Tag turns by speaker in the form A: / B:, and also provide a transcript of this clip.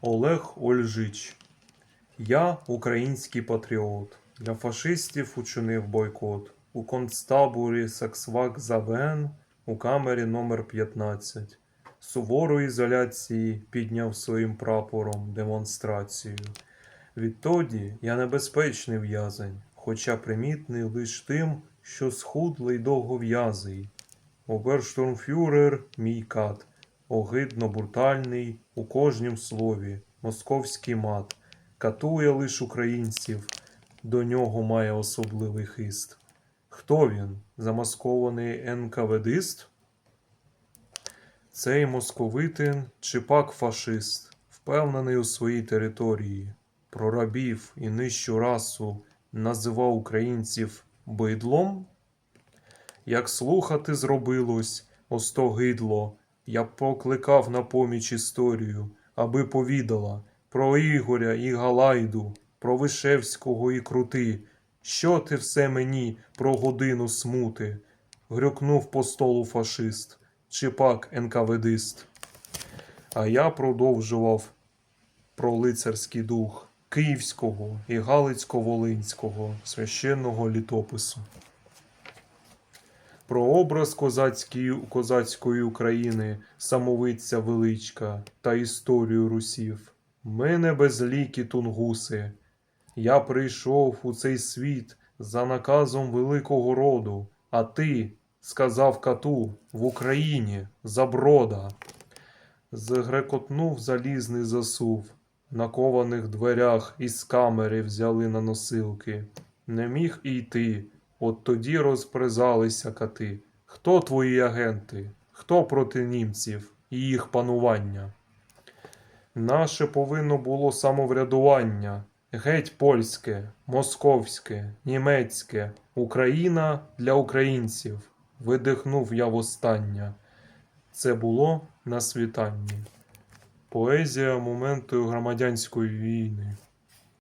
A: Олег Ольжич. Я український патріот. Для фашистів учинив бойкот. У концтаборі Саксвак Завен у камері номер 15. Суворої ізоляції підняв своїм прапором демонстрацію. Відтоді я небезпечний в'язень, хоча примітний лиш тим, що схудлий довгов'язий. Оберштурмфюрер мій кат, огидно брутальний у кожнім слові, московський мат, катує лиш українців, до нього має особливий хист. Хто він? Замаскований НКВДист? Цей московитин чи пак фашист, впевнений у своїй території, про рабів і нижчу расу називав українців бидлом? Як слухати зробилось, остогидло, я покликав на поміч історію, аби повідала про Ігоря і Галайду, про Вишевського і Крути. Що ти все мені про годину смути? грюкнув по столу фашист, чи пак НКВДист. А я продовжував про лицарський дух Київського і Галицько-Волинського священного літопису. Про образ козацької, козацької України, самовиця величка та історію русів. Мене безлікі тунгуси. Я прийшов у цей світ за наказом великого роду, а ти, сказав кату, в Україні заброда. Згрекотнув залізний засув. На кованих дверях із камери взяли на носилки. Не міг і йти. От тоді розпризалися кати. Хто твої агенти? Хто проти німців і їх панування? Наше повинно було самоврядування. Геть польське, московське, німецьке, Україна для українців. Видихнув я востаннє. Це було на світанні. Поезія моменту громадянської війни.